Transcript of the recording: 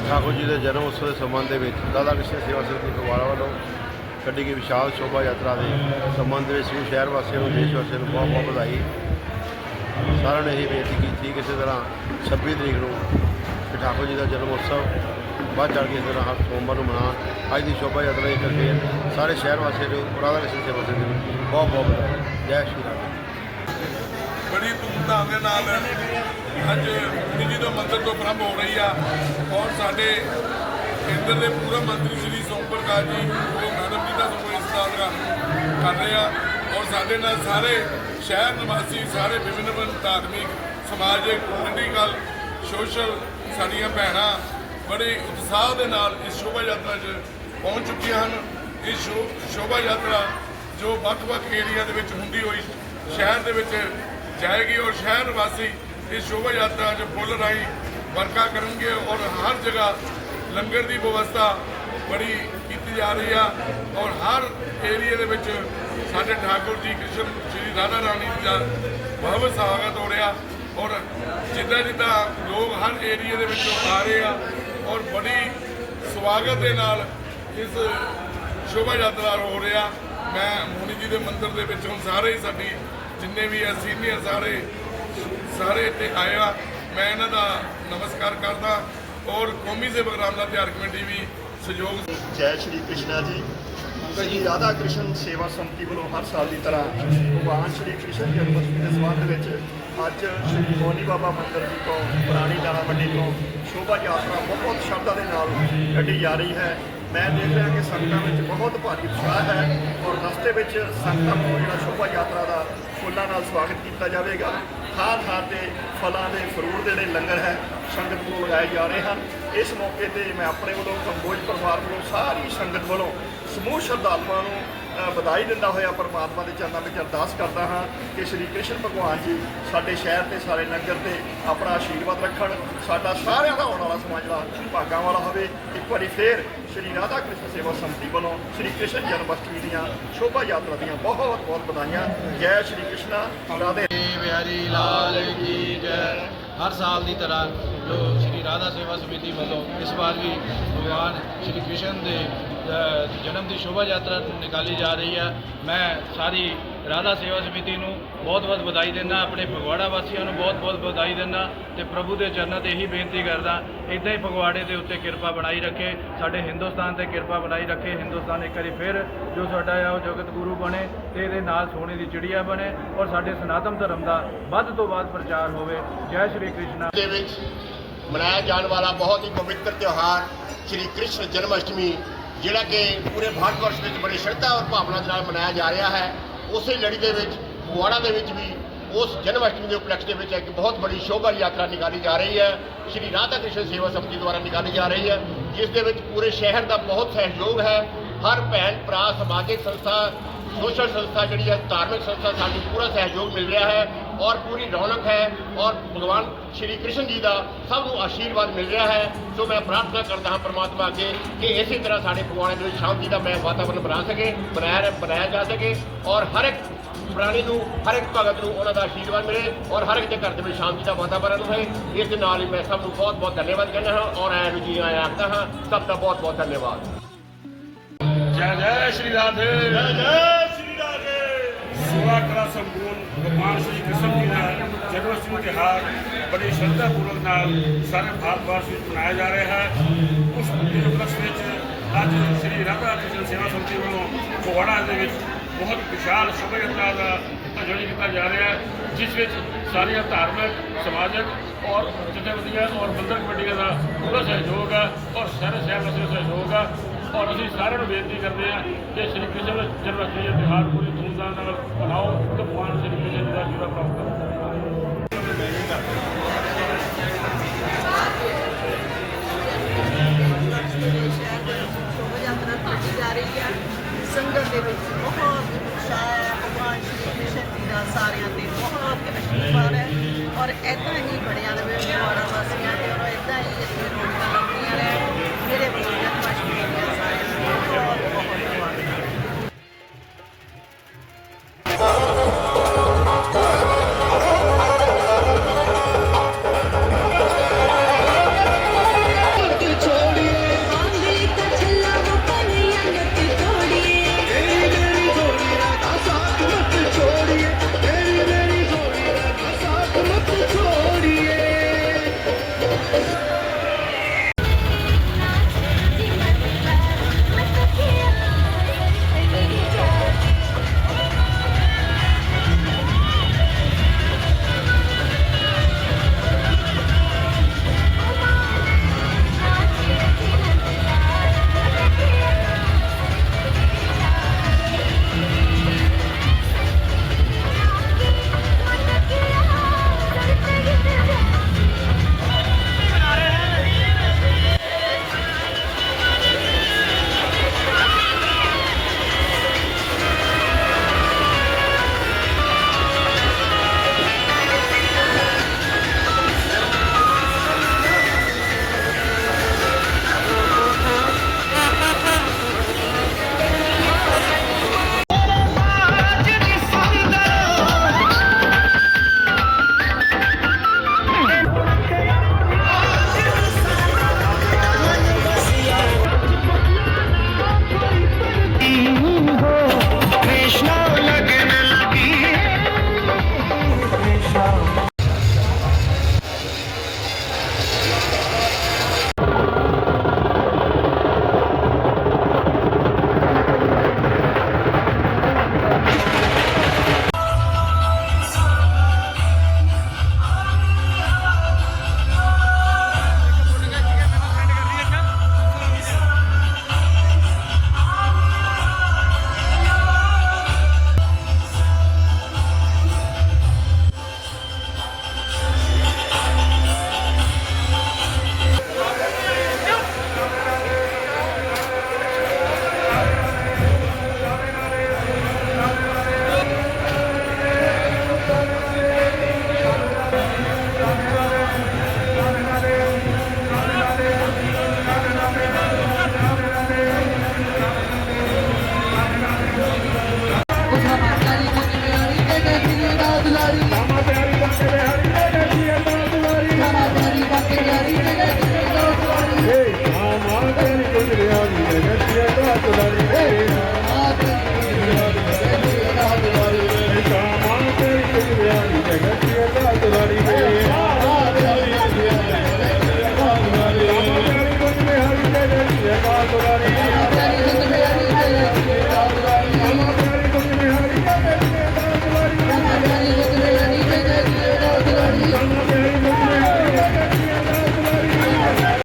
ਠਾਕੁਰ ਜੀ ਦੇ ਜਨਮ ਉਤਸਵ ਦੇ ਸੰਬੰਧ ਦੇ ਵਿੱਚ ਦਾਦਾ ਕ੍ਰਿਸ਼ਨ ਸੇਵਾ ਸੰਸਥਾ ਫਗਵਾੜਾ ਵੱਲੋਂ ਕੱਢੀ ਗਈ ਵਿਸ਼ਾਲ ਸ਼ੋਭਾ ਯਾਤਰਾ ਦੇ ਸੰਬੰਧ ਵਿੱਚ ਵੀ ਸ਼ਹਿਰ ਵਾਸੀਆਂ ਨੂੰ, ਦੇਸ਼ ਵਾਸੀਆਂ ਨੂੰ ਬਹੁਤ ਬਹੁਤ ਵਧਾਈ। ਸਾਰਿਆਂ ਨੇ ਇਹ ਬੇਨਤੀ ਕੀਤੀ ਕਿ ਇਸੇ ਤਰ੍ਹਾਂ 26 ਤਰੀਕ ਨੂੰ ਕਿ ਠਾਕੁਰ ਜੀ ਦਾ ਜਨਮ ਉਤਸਵ ਵੱਧ ਚੜ੍ਹ ਕੇ ਇਸ ਤਰ੍ਹਾਂ ਹਰ ਸੋਮਵਾਰ ਨੂੰ ਮਨਾਉਣ। ਅੱਜ ਦੀ ਸ਼ੋਭਾ ਯਾਤਰਾ ਇਹ ਕਰਕੇ ਸਾਰੇ ਸ਼ਹਿਰ ਵਾਸੀਆਂ ਨੂੰ, ਰਾਧਾ ਕ੍ਰਿਸ਼ਨ ਸੇਵਾ ਸੰਸਥਾ ਨੂੰ ਬਹੁਤ ਬਹੁਤ ਵਧਾਈ। ਜੈ ਸ਼੍ਰੀ ਰਾਮ ਬੜੀ ਧੂਮਧਾਮ ਦੇ ਨਾਲ ਅੱਜ ਨਿੱਜੀ ਤੋਂ ਮੰਦਰ ਤੋਂ ਪ੍ਰਾਰੰਭ ਹੋ ਰਹੀ ਆ ਔਰ ਸਾਡੇ ਕੇਂਦਰ ਦੇ ਪੂਰਬ ਮੰਤਰੀ ਸ੍ਰੀ ਸੋਮ ਪ੍ਰਕਾਸ਼ ਜੀ, ਉਹ ਮੈਡਮ ਜੀ ਦਾ ਸਗੋਂ ਇਸ ਦਾ ਉਦਘਾਟਨ ਕਰ ਰਹੇ ਆ ਔਰ ਸਾਡੇ ਨਾਲ ਸਾਰੇ ਸ਼ਹਿਰ ਨਿਵਾਸੀ, ਸਾਰੇ ਵਿਭਿੰਨ ਵਿਭਿੰਨ ਧਾਰਮਿਕ, ਸਮਾਜਿਕ ਪੋਲੀਟੀਕਲ ਸੋਸ਼ਲ ਸਾਡੀਆਂ ਭੈਣਾਂ ਬੜੇ ਉਤਸ਼ਾਹ ਦੇ ਨਾਲ ਇਸ ਸ਼ੋਭਾ ਯਾਤਰਾ 'ਚ ਪਹੁੰਚ ਚੁੱਕੀਆਂ ਹਨ। ਇਸ ਸ਼ੋ- ਸ਼ੋਭਾ ਯਾਤਰਾ ਜੋ ਵੱਖ-ਵੱਖ ਏਰੀਆ ਦੇ ਵਿੱਚ ਹੁੰਦੀ ਹੋਈ ਸ਼ਹਿਰ ਦੇ ਵਿੱਚ ਜਾਏਗੀ ਔਰ ਸ਼ਹਿਰ ਵਾਸੀ ਇਸ ਸ਼ੋਭਾ ਯਾਤਰਾ 'ਚ ਫੁੱਲ ਰਾਈ ਵਰਕਾ ਕਰਨਗੇ ਔਰ ਹਰ ਜਗ੍ਹਾ ਲੰਗਰ ਦੀ ਵਿਵਸਥਾ ਬੜੀ ਕੀਤੀ ਜਾ ਰਹੀ ਆ ਔਰ ਹਰ ਏਰੀਆ ਦੇ ਵਿੱਚ ਸਾਡੇ ਠਾਕੁਰ ਜੀ ਕ੍ਰਿਸ਼ਨ ਸ਼੍ਰੀ ਰਾਧਾ ਰਾਣੀ ਜੀ ਦਾ ਬਹੁਤ ਸਵਾਗਤ ਹੋ ਰਿਹਾ ਔਰ ਜਿੱਦਾਂ ਜਿੱਦਾਂ ਲੋਕ ਹਰ ਏਰੀਆ ਦੇ ਵਿੱਚੋਂ ਆ ਰਹੇ ਆ ਔਰ ਬੜੀ ਸਵਾਗਤ ਦੇ ਨਾਲ ਇਸ ਸ਼ੋਭਾ ਯਾਤਰਾ ਹੋ ਰਿਹਾ। ਮੈਂ ਮੋਨੀ ਜੀ ਦੇ ਮੰਦਿਰ ਦੇ ਵਿੱਚ ਹੁਣ ਸਾਰੇ ਹੀ ਸਾਡੀ ਜਿੰਨੇ ਵੀ ਆ ਸੀਨੀਅਰ ਸਾਰੇ ਸਾਰੇ ਇੱਥੇ ਆਏ ਆ। ਮੈਂ ਇਹਨਾਂ ਦਾ ਨਮਸਕਾਰ ਕਰਦਾ ਔਰ ਕੌਮੀ ਸੇਵਕ ਰਾਮ ਦਾ ਤਿਆਰ ਕਮੇਟੀ ਵੀ ਸਹਿਯੋਗ ਜੈ ਸ਼੍ਰੀ ਕ੍ਰਿਸ਼ਨਾ ਜੀ। ਸ਼੍ਰੀ ਰਾਧਾ ਕ੍ਰਿਸ਼ਨ ਸੇਵਾ ਸੰਮਤੀ ਵੱਲੋਂ ਹਰ ਸਾਲ ਦੀ ਤਰ੍ਹਾਂ ਭਗਵਾਨ ਸ਼੍ਰੀ ਕ੍ਰਿਸ਼ਨ ਜਨਮ ਦੇ ਸੰਬੰਧ ਵਿੱਚ ਅੱਜ ਸ਼੍ਰੀ ਮੋਨੀ ਬਾਬਾ ਮੰਦਰ ਜੀ ਤੋਂ, ਪੁਰਾਣੀ ਦਾਣਾ ਮੰਡੀ ਤੋਂ ਸ਼ੋਭਾ ਯਾਤਰਾ ਬਹੁਤ ਸ਼ਰਧਾ ਦੇ ਨਾਲ ਕੱਢੀ ਜਾ ਰਹੀ ਹੈ। ਮੈਂ ਦੇਖ ਰਿਹਾ ਕਿ ਸੰਗਤਾਂ ਵਿੱਚ ਬਹੁਤ ਭਾਰੀ ਉਤਸ਼ਾਹ ਹੈ ਔਰ ਰਸਤੇ ਵਿੱਚ ਸੰਗਤਾਂ ਨੂੰ ਜਿਹੜਾ ਸ਼ੋਭਾ ਯਾਤਰਾ ਦਾ ਫੁੱਲਾਂ ਨਾਲ ਸਵਾਗਤ ਕੀਤਾ ਜਾਵੇਗਾ। ਥਾਂ ਥਾਂ ਤੇ ਫਲਾਂ ਦੇ ਫਰੂਟ ਦੇ ਜਿਹੜੇ ਲੰਗਰ ਹੈ, ਸੰਗਤ ਨੂੰ ਲਗਾਏ ਜਾ ਰਹੇ ਹਨ। ਇਸ ਮੌਕੇ ਤੇ ਮੈਂ ਆਪਣੇ ਵੱਲੋਂ ਕੰਬੋਜ ਪਰਿਵਾਰ ਵੱਲੋਂ ਸਾਰੀ ਸੰਗਤ ਵੱਲੋਂ ਸਮੂਹ ਸ਼ਰਧਾਲੂਆਂ ਨੂੰ ਵਧਾਈ ਦਿੰਦਾ ਹੋਇਆ ਪਰਮਾਤਮਾ ਦੇ ਚਰਨਾਂ ਵਿੱਚ ਅਰਦਾਸ ਕਰਦਾ ਹਾਂ ਕਿ ਸ਼੍ਰੀ ਕ੍ਰਿਸ਼ਨ ਭਗਵਾਨ ਜੀ ਸਾਡੇ ਸ਼ਹਿਰ ਤੇ, ਸਾਰੇ ਨਗਰ ਤੇ ਆਪਣਾ ਆਸ਼ੀਰਵਾਦ ਰੱਖਣ, ਸਾਡਾ ਸਾਰਿਆਂ ਦਾ ਆਉਣ ਵਾਲਾ ਸਮਾਂ ਜਿਹੜਾ ਭਾਗਾਂ ਵਾਲਾ ਹੋਵੇ। ਇੱਕ ਵਾਰੀ ਫੇਰ ਸ਼੍ਰੀ ਰਾਧਾ ਕ੍ਰਿਸ਼ਨ ਸੇਵਾ ਸੰਮਤੀ ਵੱਲੋਂ ਸ਼੍ਰੀ ਕ੍ਰਿਸ਼ਨ ਜਨਮ ਅਸ਼ਟਮੀ ਦੀਆਂ ਸ਼ੋਭਾ ਯਾਤਰਾ ਦੀਆਂ ਬਹੁਤ ਬਹੁਤ ਵਧਾਈਆਂ। ਜੈ ਸ਼੍ਰੀ ਕ੍ਰਿਸ਼ਨਾ। ਰਾਧੇ। ਬਿਹਾਰੀ ਲਾਲ ਕੀ ਜੈ। ਹਰ ਸਾਲ ਦੀ ਤਰ੍ਹਾਂ ਜੋ ਰਾਧਾ ਸੇਵਾ ਸਮਿਤੀ ਵੱਲੋਂ ਇਸ ਵਾਰ ਵੀ ਭਗਵਾਨ ਸ਼੍ਰੀ ਕ੍ਰਿਸ਼ਨ ਦੇ ਜਨਮ ਦੀ ਸ਼ੋਭਾ ਯਾਤਰਾ ਨਿਕਾਲੀ ਜਾ ਰਹੀ ਹੈ ਮੈਂ ਸਾਰੀ ਰਾਧਾ ਸੇਵਾ ਸਮਿਤੀ ਨੂੰ ਬਹੁਤ-ਬਹੁਤ ਵਧਾਈ ਦਿੰਦਾ, ਆਪਣੇ ਫਗਵਾੜਾ ਵਾਸੀਆਂ ਨੂੰ ਬਹੁਤ-ਬਹੁਤ ਵਧਾਈ ਦਿੰਦਾ ਤੇ ਪ੍ਰਭੂ ਦੇ ਚਰਨਾਂ ਤੇ ਇਹੀ ਬੇਨਤੀ ਕਰਦਾ ਇਦਾਂ ਹੀ ਫਗਵਾੜੇ ਦੇ ਉੱਤੇ ਕਿਰਪਾ ਬਣਾਈ ਰੱਖੇ, ਸਾਡੇ ਹਿੰਦੁਸਤਾਨ ਤੇ ਕਿਰਪਾ ਬਣਾਈ ਰੱਖੇ, ਹਿੰਦੁਸਤਾਨ ਇੱਕ ਵਾਰੀ ਫਿਰ ਜੋ ਸਾਡਾ ਆ ਉਹ ਜਗਤ ਗੁਰੂ ਬਣੇ ਤੇ ਇਹਦੇ ਨਾਲ ਸੋਨੇ ਦੀ ਚਿੜੀਆ ਬਣੇ ਔਰ ਸਾਡੇ ਸਨਾਤਨ ਧਰਮ ਦਾ ਵੱਧ ਤੋਂ ਵੱਧ ਪ੍ਰਚਾਰ ਹੋਵੇ। ਜੈ ਸ਼੍ਰੀ ਕ੍ਰਿਸ਼ਨ। ਦੇ ਵਿੱਚ ਮਨਾਇਆ ਜਾਣ ਵਾਲਾ ਬਹੁਤ ਹੀ ਪਵਿੱਤਰ ਤਿਉਹਾਰ ਸ਼੍ਰੀ ਕ੍ਰਿਸ਼ਨ ਜਨਮ ਅਸ਼ਟਮੀ, ਜਿਹੜਾ ਕਿ ਪੂਰੇ ਭਾਰਤ ਵਰਸ਼ ਵਿੱਚ ਬੜੀ ਸ਼ਰਧਾ ਔਰ ਭਾਵਨਾ ਦੇ ਨਾਲ ਮਨਾਇਆ ਜਾ ਰਿਹਾ ਹੈ। ਉਸੇ ਲੜੀ ਦੇ ਵਿੱਚ, ਫਗਵਾੜਾ ਦੇ ਵਿੱਚ ਵੀ ਉਸ ਜਨਮ ਅਸ਼ਟਮੀ ਦੇ ਉਪਲਕਸ਼ ਦੇ ਵਿੱਚ ਇੱਕ ਬਹੁਤ ਬੜੀ ਸ਼ੋਭਾ ਯਾਤਰਾ ਨਿਕਾਲੀ ਜਾ ਰਹੀ ਹੈ। ਸ਼੍ਰੀ ਰਾਧਾ ਕ੍ਰਿਸ਼ਨ ਸੇਵਾ ਸਮਿਤੀ ਦੁਆਰਾ ਨਿਕਾਲੀ ਜਾ ਰਹੀ ਹੈ, ਜਿਸ ਦੇ ਵਿੱਚ ਪੂਰੇ ਸ਼ਹਿਰ ਦਾ ਬਹੁਤ ਸਹਿਯੋਗ ਹੈ। ਹਰ ਭੈਣ, ਭਰਾ, ਸਮਾਜਿਕ ਸੰਸਥਾ ਸੋਸ਼ਲ ਸੰਸਥਾ ਜਿਹੜੀ ਹੈ ਧਾਰਮਿਕ ਸੰਸਥਾ ਸਾਨੂੰ ਪੂਰਾ ਸਹਿਯੋਗ ਮਿਲ ਰਿਹਾ ਹੈ ਔਰ ਪੂਰੀ ਰੌਣਕ ਹੈ ਔਰ ਭਗਵਾਨ ਸ਼੍ਰੀ ਕ੍ਰਿਸ਼ਨ ਜੀ ਦਾ ਸਭ ਨੂੰ ਆਸ਼ੀਰਵਾਦ ਮਿਲ ਰਿਹਾ ਹੈ ਸੋ ਮੈਂ ਪ੍ਰਾਰਥਨਾ ਕਰਦਾ ਹਾਂ ਪ੍ਰਮਾਤਮਾ ਅੱਗੇ ਕਿ ਇਸੇ ਤਰ੍ਹਾਂ ਸਾਡੇ ਭਗਵਾਨ ਦੇ ਵਿੱਚ ਸ਼ਾਂਤੀ ਦਾ ਮੈਂ ਵਾਤਾਵਰਨ ਬਣਾ ਸਕੇ ਬਣਾਇਆ ਬਣਾਇਆ ਜਾ ਸਕੇ ਔਰ ਹਰ ਇੱਕ ਪ੍ਰਾਣੀ ਨੂੰ ਹਰ ਇੱਕ ਭਗਤ ਨੂੰ ਉਹਨਾਂ ਦਾ ਆਸ਼ੀਰਵਾਦ ਮਿਲੇ ਔਰ ਹਰ ਇੱਕ ਦੇ ਘਰ ਦੇ ਵਿੱਚ ਸ਼ਾਂਤੀ ਦਾ ਵਾਤਾਵਰਨ ਹੋਵੇ ਇਸ ਦੇ ਨਾਲ ਹੀ ਮੈਂ ਸਭ ਨੂੰ ਬਹੁਤ ਬਹੁਤ ਧੰਨਵਾਦ ਕਹਿੰਦਾ ਹਾਂ ਔਰ ਆਇਆਂ ਨੂੰ ਜੀ ਆਇਆਂ ਆਖਦਾ ਹਾਂ ਸਭ ਦਾ ਬਹੁਤ ਬਹੁਤ ਧੰਨਵਾਦ। ਜੈ ਜੈ ਸ਼੍ਰੀ ਰਾਧੇ। ਜੈ ਜੈ। ਸੇਵਾ ਕਲਾ ਸੰਪੂਰਨ ਭਗਵਾਨ ਸ਼੍ਰੀ ਕ੍ਰਿਸ਼ਨ ਜੀ ਦਾ ਜਨਮ ਅਸ਼ਟਮੀ ਤਿਉਹਾਰ ਬੜੀ ਸ਼ਰਧਾ ਪੂਰਵਕ ਨਾਲ ਸਾਰੇ ਭਾਰਤ ਵਰਸ਼ ਵਿੱਚ ਮਨਾਇਆ ਜਾ ਰਿਹਾ ਹੈ। ਉਸ ਦੇ ਉਪਲਕਸ਼ ਵਿੱਚ ਅੱਜ ਸ਼੍ਰੀ ਰਾਧਾ ਕ੍ਰਿਸ਼ਨ ਸੇਵਾ ਸੰਮਤੀ ਵੱਲੋਂ ਫਗਵਾੜਾ ਦੇ ਵਿੱਚ ਬਹੁਤ ਵਿਸ਼ਾਲ ਸ਼ੋਭਾ ਯਾਤਰਾ ਦਾ ਆਯੋਜਨ ਕੀਤਾ ਜਾ ਰਿਹਾ ਹੈ, ਜਿਸ ਵਿੱਚ ਸਾਰੀਆਂ ਧਾਰਮਿਕ, ਸਮਾਜਿਕ ਔਰ ਜਥੇਬੰਦੀਆਂ ਔਰ ਮੰਦਰ ਕਮੇਟੀਆਂ ਦਾ ਪੂਰਾ ਸਹਿਯੋਗ ਹੈ ਔਰ ਸਾਰੇ ਸ਼ਹਿਰ ਦਾ ਸਹਿਯੋਗ ਹੈ। ਔਰ ਅਸੀਂ ਸਾਰਿਆਂ ਨੂੰ ਬੇਨਤੀ ਕਰਦੇ ਹਾਂ ਕਿ ਸ਼੍ਰੀ ਕ੍ਰਿਸ਼ਨ ਜਨਮ ਦਾ ਤਿਉਹਾਰ ਪੂਰੀ ਧੂਮਧਾਮ ਨਾਲ ਮਨਾਓ ਤੇ ਭਗਵਾਨ ਸ਼੍ਰੀ ਕ੍ਰਿਸ਼ਨ ਦਾ ਆਸ਼ੀਰਵਾਦ ਪ੍ਰਾਪਤ ਕਰੋ। ਸ਼ੋਭਾ ਯਾਤਰਾ ਸੰਗਤ ਦੇ ਵਿੱਚ ਬਹੁਤ ਉਤਸ਼ਾਹ ਭਗਵਾਨ ਸ਼੍ਰੀ ਕ੍ਰਿਸ਼ਨ ਜੀ ਦਾ ਸਾਰਿਆਂ ਤੇ ਬਹੁਤ ਅਸ਼ੀਰਵਾਦ ਹੈ। ਔਰ ਇਦਾਂ ਹੀ Thank you.